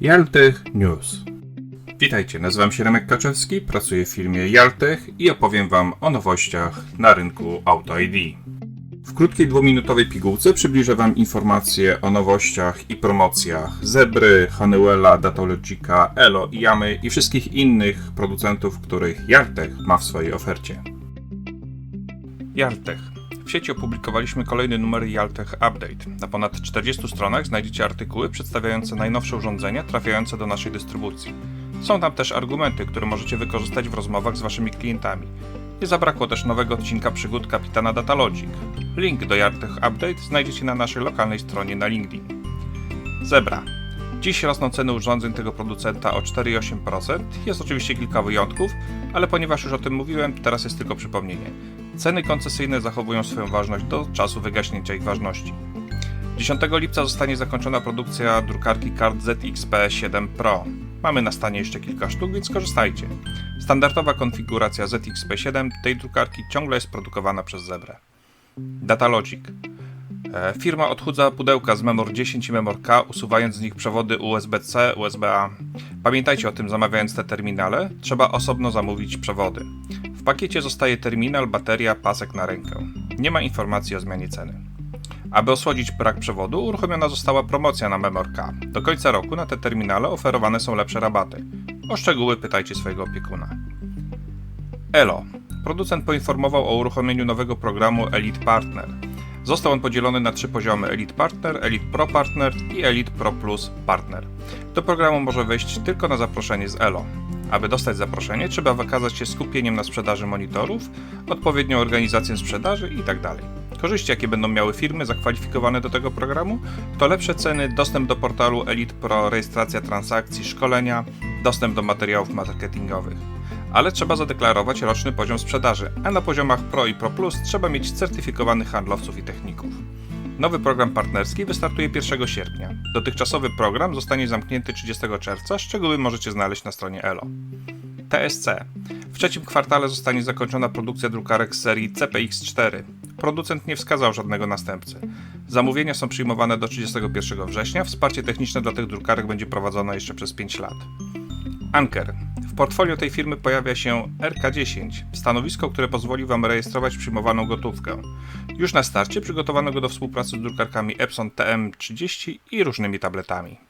Jaltech News. Witajcie, nazywam się Remek Kaczewski, pracuję w firmie Jaltech i opowiem Wam o nowościach na rynku Auto ID. W krótkiej dwuminutowej pigułce przybliżę Wam informacje o nowościach i promocjach Zebry, Honeywella, Datalogica, Elo, Yamy i wszystkich innych producentów, których Jaltech ma w swojej ofercie. Jaltech. W sieci opublikowaliśmy kolejny numer Jaltech Update. Na ponad 40 stronach znajdziecie artykuły przedstawiające najnowsze urządzenia trafiające do naszej dystrybucji. Są tam też argumenty, które możecie wykorzystać w rozmowach z waszymi klientami. Nie zabrakło też nowego odcinka przygód kapitana Datalogic. Link do Jaltech Update znajdziecie na naszej lokalnej stronie na LinkedIn. Zebra. Dziś rosną ceny urządzeń tego producenta o 4,8%. Jest oczywiście kilka wyjątków, ale ponieważ już o tym mówiłem, teraz jest tylko przypomnienie. Ceny koncesyjne zachowują swoją ważność do czasu wygaśnięcia ich ważności. 10 lipca zostanie zakończona produkcja drukarki kart ZXP7 Pro. Mamy na stanie jeszcze kilka sztuk, więc korzystajcie. Standardowa konfiguracja ZXP7 tej drukarki ciągle jest produkowana przez Zebrę. Datalogic. E, Firma odchudza pudełka z Memor 10 i Memor K, usuwając z nich przewody USB-C, USB-A. Pamiętajcie o tym zamawiając te terminale, trzeba osobno zamówić przewody. W pakiecie zostaje terminal, bateria, pasek na rękę. Nie ma informacji o zmianie ceny. Aby osłodzić brak przewodu, uruchomiona została promocja na Memor K. Do końca roku na te terminale oferowane są lepsze rabaty. O szczegóły pytajcie swojego opiekuna. Elo. Producent poinformował o uruchomieniu nowego programu Elite Partner. Został on podzielony na trzy poziomy Elite Partner, Elite Pro Partner i Elite Pro Plus Partner. Do programu może wejść tylko na zaproszenie z Elo. Aby dostać zaproszenie, trzeba wykazać się skupieniem na sprzedaży monitorów, odpowiednią organizację sprzedaży itd. Korzyści, jakie będą miały firmy zakwalifikowane do tego programu, to lepsze ceny, dostęp do portalu Elite Pro, rejestracja transakcji, szkolenia, dostęp do materiałów marketingowych. Ale trzeba zadeklarować roczny poziom sprzedaży, a na poziomach Pro i Pro Plus trzeba mieć certyfikowanych handlowców i techników. Nowy program partnerski wystartuje 1 sierpnia. Dotychczasowy program zostanie zamknięty 30 czerwca, szczegóły możecie znaleźć na stronie ELO. TSC. W trzecim kwartale zostanie zakończona produkcja drukarek z serii CPX4. Producent nie wskazał żadnego następcy. Zamówienia są przyjmowane do 31 września, wsparcie techniczne dla tych drukarek będzie prowadzone jeszcze przez 5 lat. Anker. Portfolio tej firmy pojawia się RK10, stanowisko, które pozwoli Wam rejestrować przyjmowaną gotówkę. Już na starcie przygotowano go do współpracy z drukarkami Epson TM30 i różnymi tabletami.